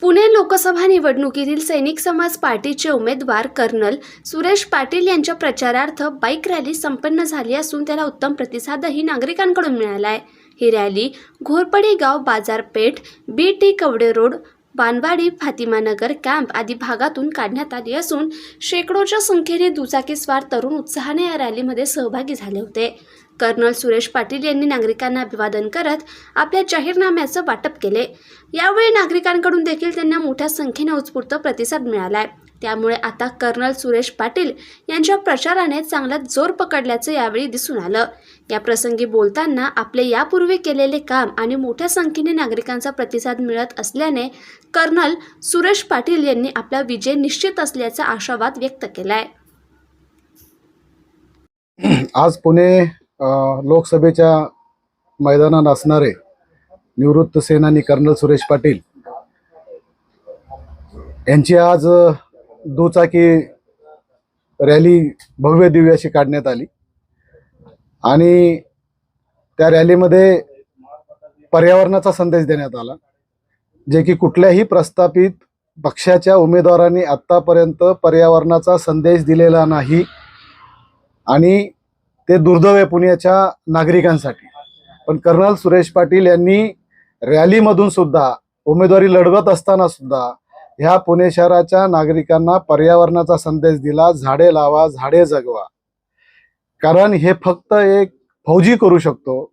पुणे लोकसभा निवडणुकीतील सैनिक समाज पार्टीचे उमेदवार कर्नल सुरेश पाटील यांच्या प्रचारार्थ बाईक रॅली संपन्न झाली असून त्याला उत्तम प्रतिसादही नागरिकांकडून मिळाला आहे. ही रॅली घोरपडी गाव बाजारपेठ B T Kawade road Banwadi Fatimanagar camp आदी भागातून काढण्यात आली असून शेकडोच्या संख्येने दुचाकीस्वार तरुण उत्साहाने या रॅलीमध्ये सहभागी झाले होते. कर्नल सुरेश पाटील यांनी नागरिकांना अभिवादन करत आपल्या जाहीरनाम्याचं वाटप केले. यावेळी नागरिकांकडून देखील त्यांना मोठ्या संख्येने उत्स्फूर्त प्रतिसाद मिळालाय. त्यामुळे आता कर्नल सुरेश पाटील यांच्या प्रचाराने चांगलाच जोर पकडल्याचं यावेळी दिसून आलं. या प्रसंगी बोलताना आपले यापूर्वी केलेले काम आणि मोठ्या संख्येने नागरिकांचा प्रतिसाद मिळत असल्याने कर्नल सुरेश पाटील यांनी आपला विजय निश्चित असल्याचा आशावाद व्यक्त केलाय. आज पुणे लोकसभेच्या मैदानात असणारे निवृत्त सेनानी कर्नल सुरेश पाटील यांची आज दुचाकी रॅली भव्य दिव्य अशी काढण्यात आली. आणि त्या रॅलीमध्ये पर्यावरणाचा संदेश देण्यात आला जे की कुठल्याही प्रस्थापित पक्षाच्या उमेदवारांनी आत्तापर्यंत पर्यावरणाचा संदेश दिलेला नाही. आणि ते दुर्दैव आहे पुण्याच्या नागरिकांसाठी. पण कर्नल सुरेश पाटील यांनी रॅलीमधून सुद्धा उमेदवारी लढवत असताना सुद्धा ह्या पुणे शहराच्या नागरिकांना पर्यावरणाचा संदेश दिला झाडे लावा झाडे जगवा. कारण हे फक्त एक फौजी करू शकतो.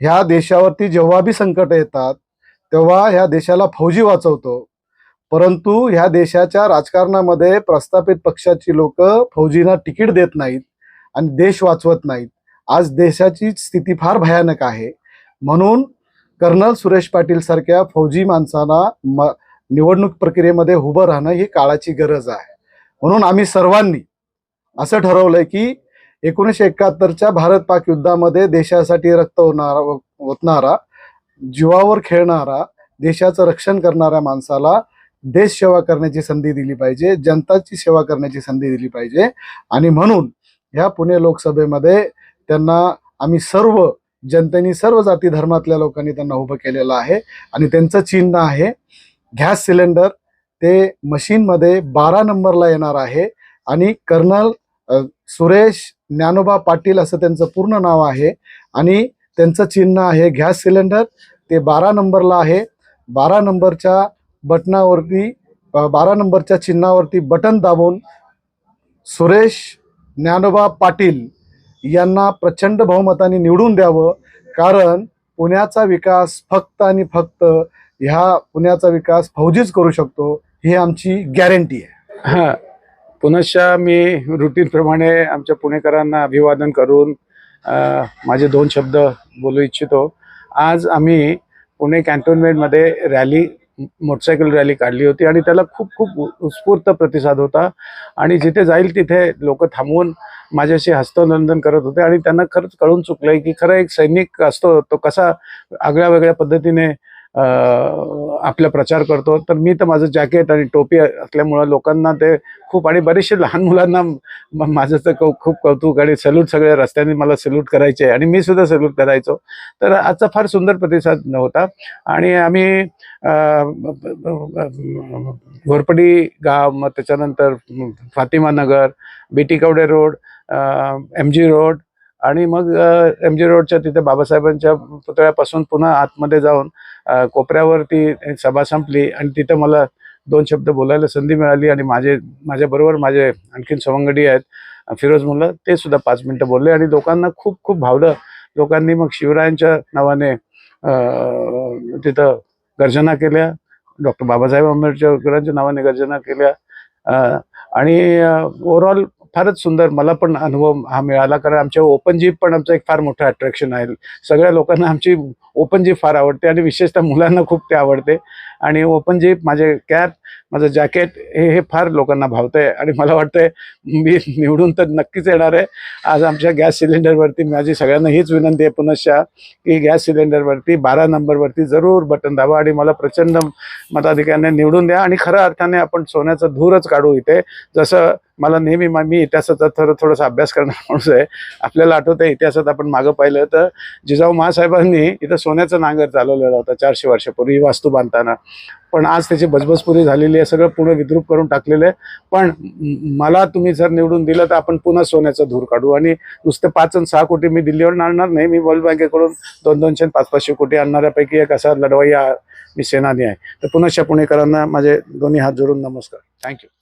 ह्या देशावरती जेव्हा बी संकट येतात तेव्हा ह्या देशाला फौजी वाचवतो. परंतु ह्या देशाच्या राजकारणामध्ये प्रस्थापित पक्षाची लोक फौजींना तिकीट देत नाहीत. आणि देश वाचवत नाहीत. आज देशाची स्थिती फार भयानक आहे. म्हणून कर्नल सुरेश पाटील सारख्या फौजी माणसांना म निवडणूक प्रक्रियेमध्ये उभं राहणं ही काळाची गरज आहे. म्हणून आम्ही सर्वांनी असं ठरवलंय की एकोणीसशे एकाहत्तरच्या भारत पाक युद्धामध्ये देशासाठी रक्त होणारा ओतणारा जीवावर खेळणारा देशाचं रक्षण करणाऱ्या माणसाला देश सेवा करण्याची संधी दिली पाहिजे जनताची सेवा करण्याची संधी दिली पाहिजे. आणि म्हणून ह्या पुणे लोकसभेमध्ये त्यांना आम्ही सर्व जनतेने सर्व जाती धर्मातल्या लोकांनी त्यांना उभं केलेलं आहे आणि त्यांचं चिन्ह आहे. गॅस सिलेंडर ते मशीनमध्ये बारा नंबरला येणार आहे आणि कर्नल सुरेश ज्ञानोबा पाटील असं त्यांचं पूर्ण नाव आहे आणि त्यांचं चिन्ह आहे गॅस सिलेंडर. ते बारा नंबरला आहे. बारा नंबरच्या बटनावरती बारा नंबरच्या चिन्हावरती बटन दाबून सुरेश ज्ञानोबा पाटील यांना प्रचंड बहुमताने निवडून द्यावं. कारण पुण्याचा विकास फक्त आणि फक्त ह्या पुण्याचा विकास फौजीच करू शकतो ही आमची गॅरंटी आहे. हा पुनश्च मी रुटीनप्रमाणे आमच्या पुणेकरांना अभिवादन करून माझे दोन शब्द बोलू इच्छितो. आज आम्ही पुणे कॅन्टोन्मेंटमध्ये रॅली मोटरसायकल रॅली काढली होती आणि त्याला खूप खूप उत्स्फूर्त प्रतिसाद होता. आणि जिथे जाईल तिथे लोक थांबवून माझ्याशी हस्तनंदन करत होते आणि त्यांना खरंच कळून चुकलंय की खरं एक सैनिक असतो तो कसा आगळ्या वेगळ्या पद्धतीने आपला प्रचार करतो. तर मी तर माझं जॅकेट आणि टोपी असल्यामुळं लोकांना ते खूप आणि बरेचसे लहान मुलांना माझं तर कौ- खूप कौतुक आणि सल्यूट सगळ्या रस्त्याने मला सल्यूट करायचे आणि मी सुद्धा सल्यूट करायचो. तर आजचा फार सुंदर प्रतिसाद होता. आणि आम्ही घोरपडी गाव मग त्याच्यानंतर Fatimanagar B BT Kawade road M G road आणि मग एम जी रोडच्या तिथे बाबासाहेबांच्या पुतळ्यापासून पुन्हा आतमध्ये जाऊन कोपऱ्यावरती सभा संपली आणि तिथं मला दोन शब्द बोलायला संधी मिळाली आणि माझे माझ्याबरोबर माझे आणखीन सवंगडी आहेत फिरोज मुलं ते सुद्धा पाच मिनटं बोलले आणि लोकांना खूप खूप भावलं. लोकांनी मग शिवरायांच्या नावाने तिथं गर्जना केल्या. डॉक्टर बाबासाहेब आंबेडकरांच्या नावाने गर्जना केल्या. आणि ओव्हरऑल फारच सुंदर मला पण अनुभव हा मिळाला कारण आमच्या ओपन जीप पण आमचं एक फार मोठं अट्रॅक्शन आहे. सगळ्या लोकांना आमची ओपन जीप फार आवडते आणि विशेषतः मुलांना खूप ते आवडते. आणि ओपन जीप माझे कॅप माझं जॅकेट हे हे फार लोकांना भावतंय आणि मला वाटतंय मी निवडून तर नक्कीच येणार आहे. आज आमच्या गॅस सिलेंडरवरती माझी सगळ्यांना हीच विनंती आहे पुनश्च की गॅस सिलेंडरवरती बारा नंबरवरती जरूर बटन दाबा आणि मला प्रचंड मताधिकाऱ्यांनी निवडून द्या आणि खऱ्या अर्थाने आपण सोन्याचा धूरच काढू इथे. जसं मला नेहमी मा- मी इतिहासाचा थोडं थोडासा अभ्यास करणारा माणूस आहे. आपल्याला आठवतं इतिहासात आपण मागं पाहिलं तर जिजाऊ महासाहेबांनी इथं सोन्याचा नांगर चालवलेला होता चारशे वर्षापूर्वी वास्तू बांधताना. पण आज त्याची बजबजपुरी झालेली आहे सगळं पुणे विद्रूप करून टाकलेलं आहे. पण मला तुम्ही जर निवडून दिलं तर आपण पुन्हा सोन्याचा धूर काढू. आणि नुसते पाच आणि सहा कोटी मी दिल्लीवर आणणार नाही मी वर्ल्ड बँकेकडून दोन दोनशे पाच पाचशे कोटी आणणाऱ्यापैकी एक असा लढवाई मी सेनानी आहे. तर पुनश्च पुणेकरांना माझे दोन्ही हात जोडून नमस्कार. थँक्यू